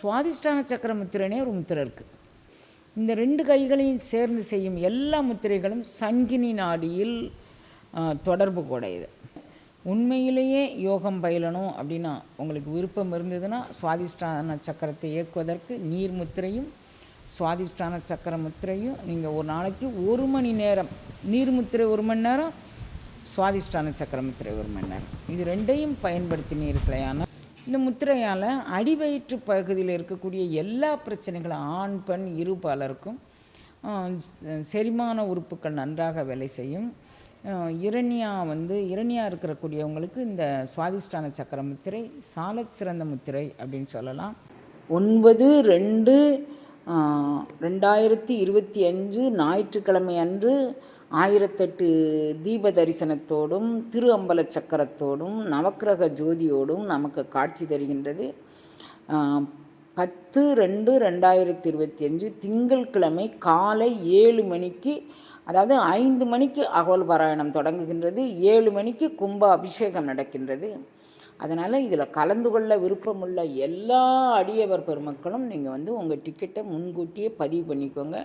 சுவாதிஷ்டான சக்கர முத்திரைனே ஒரு முத்திரை இருக்குது இந்த ரெண்டு கைகளையும் சேர்ந்து செய்யும் எல்லா முத்திரைகளும் சங்கினி நாடியில் தொடர்பு கூடையது. உண்மையிலேயே யோகம் பயிலணும் அப்படின்னா உங்களுக்கு விருப்பம் இருந்ததுன்னா சுவாதிஷ்டான சக்கரத்தை இயக்குவதற்கு நீர் முத்திரையும் சுவாதிஷ்டான சக்கர முத்திரையும் நீங்கள் ஒரு நாளைக்கு ஒரு மணி நேரம் நீர் முத்திரை ஒரு மணி நேரம் சுவாதிஷ்டான சக்கர முத்திரை ஒரு மணி நேரம். இது ரெண்டையும் பயன்படுத்தினீர்களையான இந்த முத்திரையால் அடிவயிற்று பகுதியில் இருக்கக்கூடிய எல்லா பிரச்சனைகளும் ஆண் பெண் இரு பலருக்கும் செரிமான உறுப்புகள் நன்றாக வேலை செய்யும். இரணியா வந்து இரணியா இருக்கக்கூடியவங்களுக்கு இந்த சுவாதிஷ்டான சக்கர முத்திரை சாலச் சிறந்த முத்திரை அப்படின்னு சொல்லலாம். ஒன்பது ரெண்டு ரெண்டாயிரத்தி இருபத்தி அஞ்சு ஞாயிற்றுக்கிழமை அன்று ஆயிரத்தெட்டு தீப தரிசனத்தோடும் திரு அம்பல சக்கரத்தோடும் நவக்கிரக ஜோதியோடும் நமக்கு காட்சி தருகின்றது. பத்து ரெண்டு ரெண்டாயிரத்தி இருபத்தி அஞ்சு திங்கட்கிழமை காலை ஏழு மணிக்கு அதாவது ஐந்து மணிக்கு அகோல் பாராயணம் தொடங்குகின்றது. ஏழு மணிக்கு கும்ப அபிஷேகம் நடக்கின்றது. அதனால் இதில் கலந்து கொள்ள விருப்பமுள்ள எல்லா அடியவர் பெருமக்களும் நீங்கள் வந்து உங்கள் டிக்கெட்டை முன்கூட்டியே பதிவு பண்ணிக்கோங்க.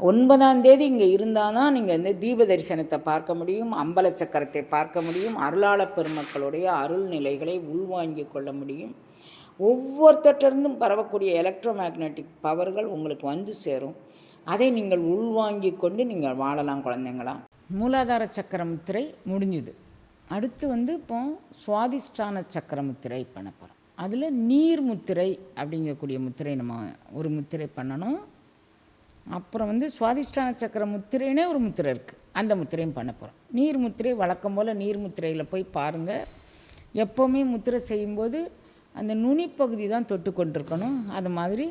ஒன்பதாம் தேதி இங்கே இருந்தால் தான் நீங்கள் வந்து தீப தரிசனத்தை பார்க்க முடியும் அம்பல சக்கரத்தை பார்க்க முடியும் அருளாள பெருமக்களுடைய அருள் நிலைகளை உள்வாங்கிக் கொள்ள முடியும். ஒவ்வொருத்தட்டிருந்தும் பரவக்கூடிய எலக்ட்ரோ மேக்னெட்டிக் பவர்கள் உங்களுக்கு வந்து சேரும். அதை நீங்கள் உள்வாங்கி கொண்டு நீங்கள் வாழலாம் குழந்தைங்களாம் மூலாதார சக்கர முத்திரை முடிஞ்சுது. அடுத்து வந்து இப்போ சுவாதிஷ்டான சக்கர முத்திரை பண்ண போகிறோம் அதில் நீர் முத்திரை அப்படிங்கக்கூடிய முத்திரை நம்ம ஒரு முத்திரை பண்ணணும். அப்புறம் வந்து சுவாதிஷ்டான சக்கர முத்திரைனே ஒரு முத்திரை இருக்குது அந்த முத்திரையும் பண்ண போகிறோம் நீர் முத்திரை வழக்கம் போல் நீர் முத்திரையில் போய் பாருங்கள் எப்போவுமே முத்திரை செய்யும்போது அந்த நுனிப்பகுதி தான் தொட்டு கொண்டிருக்கணும். அது மாதிரி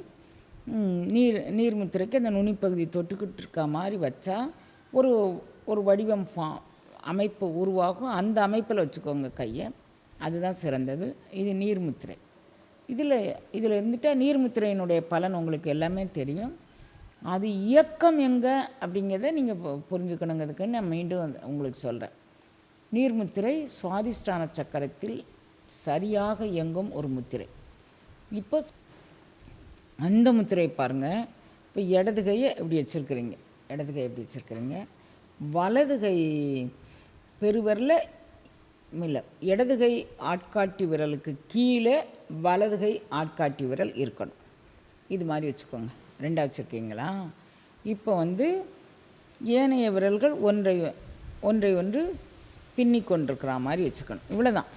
நீர் நீர் முத்திரைக்கு அந்த நுனிப்பகுதி தொட்டுக்கிட்டு இருக்க மாதிரி வச்சா ஒரு ஒரு வடிவம் ஃபா அமைப்பு உருவாகும். அந்த அமைப்பில் வச்சுக்கோங்க கையை. அதுதான் சிறந்தது. இது நீர் முத்திரை. இதில் இதில் இருந்துட்டால் நீர்முத்திரையினுடைய பலன் உங்களுக்கு எல்லாமே தெரியும். அது இயக்கம் எங்கே அப்படிங்கிறத நீங்கள் புரிஞ்சுக்கணுங்கிறதுக்கு நான் மீண்டும் வந்து உங்களுக்கு சொல்கிறேன் நீர்முத்திரை சுவாதிஷ்டான சக்கரத்தில் சரியாக இயங்கும் ஒரு முத்திரை. இப்போ அந்த முத்திரையை பாருங்கள் இப்போ இடது கையை எப்படி வச்சுருக்குறீங்க? இடது கை எப்படி வச்சுருக்குறீங்க? வலது கை பெருவரில் இல்லை இடது கை ஆட்காட்டி விரலுக்கு கீழே வலது கை ஆட்காட்டி விரல் இருக்கணும். இது மாதிரி வச்சுக்கோங்க. ரெண்டாக வச்சுருக்கீங்களா? இப்போ வந்து ஏனைய விரல்கள் ஒன்றை ஒன்றை ஒன்று பின்னி கொண்டிருக்கிற மாதிரி வச்சுக்கணும். இவ்வளோதான்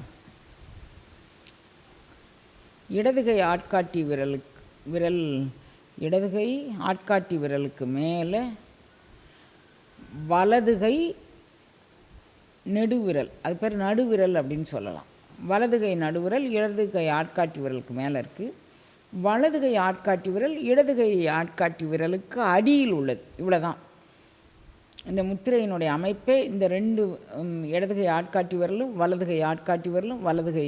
இடதுகை ஆட்காட்டி விரலுக்கு விரல் இடதுகை ஆட்காட்டி விரலுக்கு மேலே வலதுகை நெடுவிரல் அது பேர் நடுவிரல் அப்படின்னு சொல்லலாம். வலதுகை நடுவிரல் இடதுகை ஆட்காட்டி விரலுக்கு மேலே இருக்குது வலதுகை ஆட்காட்டி விரல் இடதுகை ஆட்காட்டி விரலுக்கு அடியில் உள்ளது. இவ்வளோதான் இந்த முத்திரையினுடைய அமைப்பே இந்த ரெண்டு இடது இடதுகை ஆட்காட்டி விரலும் வலதுகை ஆட்காட்டி விரலும் வலதுகை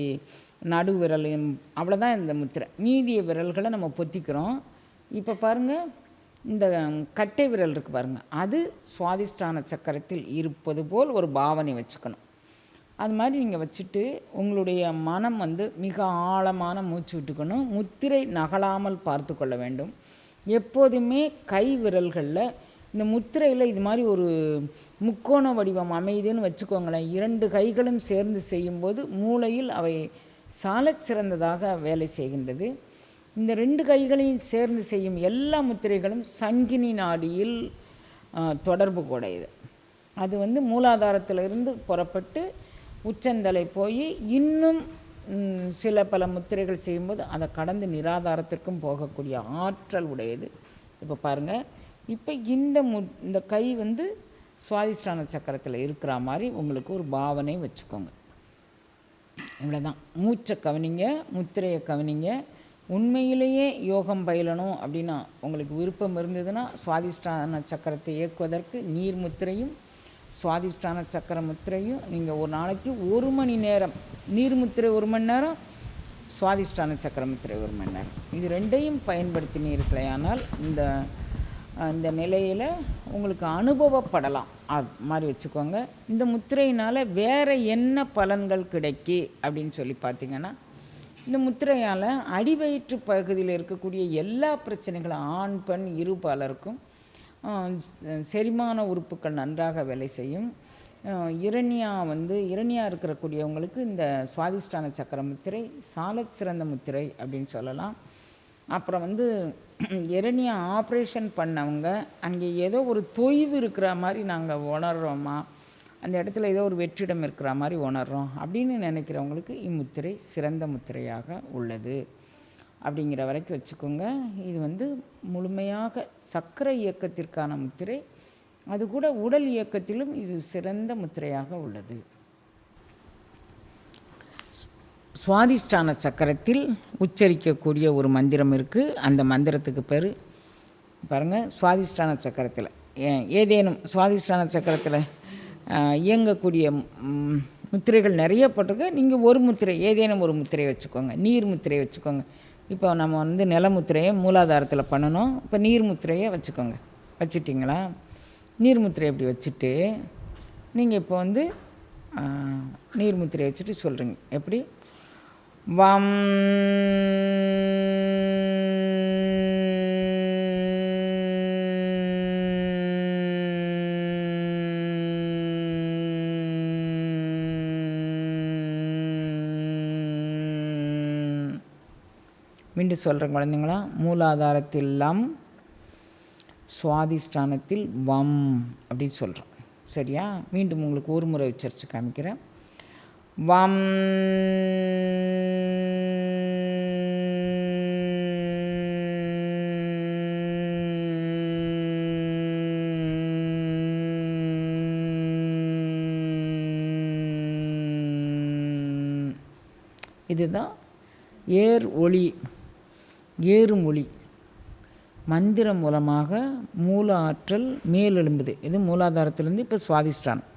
நடு விரலையும். அவ்வளோதான் இந்த முத்திரை. மீதிய விரல்களை நம்ம பொத்திக்கிறோம். இப்போ பாருங்கள் இந்த கட்டை விரல் இருக்குது பாருங்கள் அது சுவாதிஷ்டான சக்கரத்தில் இருப்பது போல் ஒரு பாவனை வச்சுக்கணும். அது மாதிரி நீங்கள் வச்சுட்டு உங்களுடைய மனம் வந்து மிக ஆழமான மூச்சு விட்டுக்கணும். முத்திரை நகலாமல் பார்த்து கொள்ள வேண்டும். எப்போதுமே கை விரல்களில் இந்த முத்திரையில் இது மாதிரி ஒரு முக்கோண வடிவம் அமையுதுன்னு வச்சுக்கோங்களேன். இரண்டு கைகளும் சேர்ந்து செய்யும்போது மூளையில் அவை சாலச் சிறந்ததாக வேலை செய்கின்றது. இந்த ரெண்டு கைகளையும் சேர்ந்து செய்யும் எல்லா முத்திரைகளும் சங்கினி நாடியில் தொடர்பு கூடையது. அது வந்து மூலாதாரத்திலிருந்து புறப்பட்டு உச்சந்தலை போய் இன்னும் சில பல முத்திரைகள் செய்யும்போது அதை கடந்து நிராதாரத்திற்கும் போகக்கூடிய ஆற்றல் உடையது. இப்போ பாருங்கள் இப்போ இந்த மு இந்த கை வந்து சுவாதிஷ்டான சக்கரத்தில் இருக்கிற மாதிரி உங்களுக்கு ஒரு பாவனை வச்சுக்கோங்க. இவ்வளோதான் மூச்சை கவனிங்க முத்திரையை கவனிங்க. உண்மையிலேயே யோகம் பயிலணும் அப்படின்னா உங்களுக்கு விருப்பம் இருந்ததுன்னா சுவாதிஷ்டான சக்கரத்தை இயக்குவதற்கு நீர் முத்திரையும் சுவாதிஷ்டான சக்கர முத்திரையும் நீங்கள் ஒரு நாளைக்கு ஒரு மணி நேரம் நீர் முத்திரை ஒரு மணி நேரம் சுவாதிஷ்டான சக்கர முத்திரை ஒரு மணி நேரம். இது ரெண்டையும் பயன்படுத்தினீர்களேயானால் இந்த இந்த நிலையில் உங்களுக்கு அனுபவப்படலாம். அது மாதிரி வச்சுக்கோங்க. இந்த முத்திரையினால் வேறு என்ன பலன்கள் கிடைக்கி அப்படின்னு சொல்லி பார்த்தீங்கன்னா இந்த முத்திரையால் அடிவயிற்று பகுதியில் இருக்கக்கூடிய எல்லா பிரச்சனைகளும் ஆண் பெண் இரு பலருக்கும் செரிமான உறுப்புகள் நன்றாக வேலை செய்யும். இரணியா வந்து இரணியா இருக்கக்கூடியவங்களுக்கு இந்த சுவாதிஷ்டான சக்கர முத்திரை சால சிறந்த முத்திரை அப்படின்னு சொல்லலாம். அப்புறம் வந்து இரணியா ஆப்ரேஷன் பண்ணவங்க அங்கே ஏதோ ஒரு தொய்வு இருக்கிற மாதிரி நாங்கள் உணர்றோமா அந்த இடத்துல ஏதோ ஒரு வெற்றிடம் இருக்கிற மாதிரி உணர்றோம் அப்படின்னு நினைக்கிறவங்களுக்கு இம்முத்திரை சிறந்த முத்திரையாக உள்ளது. அப்படிங்கிற வரைக்கும் வச்சுக்கோங்க. இது வந்து முழுமையாக சக்கர இயக்கத்திற்கான முத்திரை. அது கூட உடல் இயக்கத்திலும் இது சிறந்த முத்திரையாக உள்ளது. சுவாதிஷ்டான சக்கரத்தில் உச்சரிக்கக்கூடிய ஒரு மந்திரம் இருக்குது அந்த மந்திரத்துக்கு பேர் பாருங்கள் சுவாதிஷ்டான சக்கரத்தில். ஏ- ஏதேனும் சுவாதிஷ்டான சக்கரத்தில் இயங்கக்கூடிய முத்திரைகள் நிறைய போட்டிருக்கு. நீங்கள் ஒரு முத்திரை ஏதேனும் ஒரு முத்திரை வச்சுக்கோங்க. நீர் முத்திரை வச்சுக்கோங்க. இப்போ நம்ம வந்து நிலமுத்திரையை மூலாதாரத்தில் பண்ணணும். இப்போ நீர்முத்திரையை வச்சுக்கோங்க. வச்சிட்டிங்களா? நீர்முத்திரை இப்படி வச்சுட்டு நீங்கள் இப்போ வந்து நீர்முத்திரை வச்சுட்டு சொல்கிறீங்க எப்படி? வம் மீண்டும் சொல்கிறேன் குழந்தைங்களா. மூலாதாரத்தில் லம் சுவாதிஷ்டானத்தில் வம் அப்படின்னு சொல்கிறோம் சரியா? மீண்டும் உங்களுக்கு ஒரு முறை உச்சரித்து காமிக்கிறேன். வம் இதுதான் ஏர் ஒளி. ஏறுமொழி. ஒளி மந்திரம் மூலமாக மூல ஆற்றல் மேலெழும்புது. இது மூலாதாரத்திலேருந்து இப்போ சுவாதிஷ்டானம்